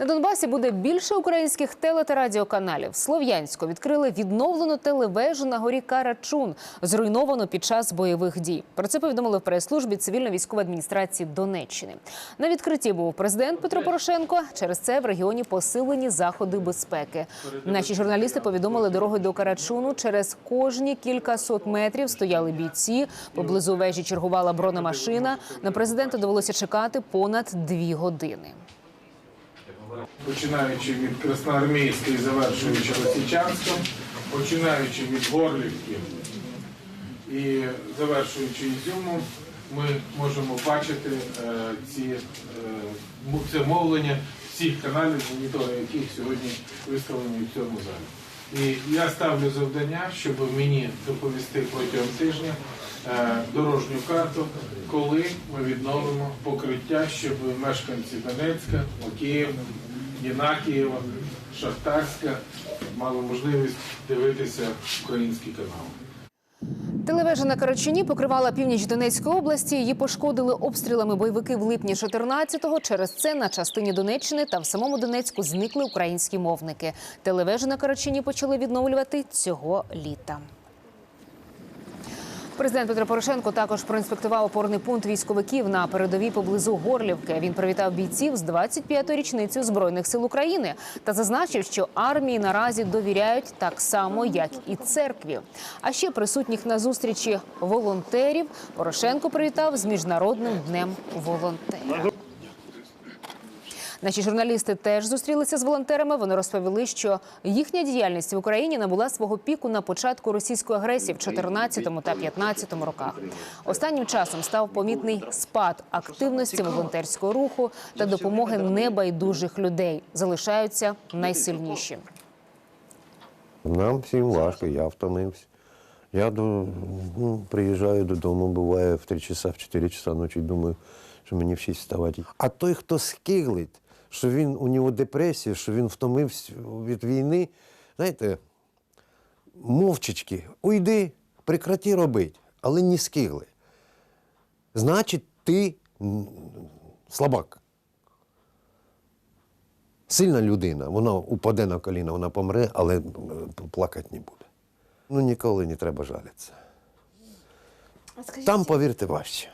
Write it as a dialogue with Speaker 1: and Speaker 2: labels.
Speaker 1: На Донбасі буде більше українських теле та радіоканалів. Слов'янську відкрили відновлену телевежу на горі Карачун, зруйновану під час бойових дій. Про це повідомили в прес-службі цивільно-військової адміністрації Донеччини. На відкритті був президент Петро Порошенко. Через це в регіоні посилені заходи безпеки. Наші журналісти повідомили дорогою до Карачуну. Через кожні кілька сот метрів стояли бійці. Поблизу вежі чергувала бронемашина. На президента довелося чекати понад дві години.
Speaker 2: Починаючи від Красноармійської, завершуючи Лисичанськом, починаючи від Горлівки і завершуючи Ізюмом, ми можемо бачити е, ці, е, це мовлення всіх каналів, монітори яких сьогодні виставлені в цьому залі. І я ставлю завдання, щоб мені доповісти протягом тижня е, дорожню карту, коли ми відновимо покриття, щоб мешканці Донецька, Макіїв, Єнакієва, Шахтарська мали можливість дивитися українські канали.
Speaker 1: Телевежа на Карачині покривала північ Донецької області. Її пошкодили обстрілами бойовики в липні 14-го. Через це на частині Донеччини та в самому Донецьку зникли українські мовники. Телевежу на Карачині почали відновлювати цього літа. Президент Петро Порошенко також проінспектував опорний пункт військовиків на передовій поблизу Горлівки. Він привітав бійців з 25-ї річницею збройних сил України та зазначив, що армії наразі довіряють так само, як і церкві. А ще присутніх на зустрічі волонтерів Порошенко привітав з міжнародним днем волонтера. Наші журналісти теж зустрілися з волонтерами. Вони розповіли, що їхня діяльність в Україні набула свого піку на початку російської агресії в 14 та 15 роках. Останнім часом став помітний спад активності волонтерського руху та допомоги небайдужих людей. Залишаються найсильніші.
Speaker 3: Нам всім важко, я втомився. Я до, ну, приїжджаю додому, буває в 3 часа, в 4 часа ночі, думаю, що мені в 6 вставати. А той, хто скиглить, що він у нього депресія, що він втомився від війни, знаєте, мовчечки, уйди, прекрати робити, але не скигли. Значить, ти слабак. Сильна людина, вона упаде на коліна, вона помре, але плакати не буде. Ну ніколи не треба жалітися. Там, повірте, важче.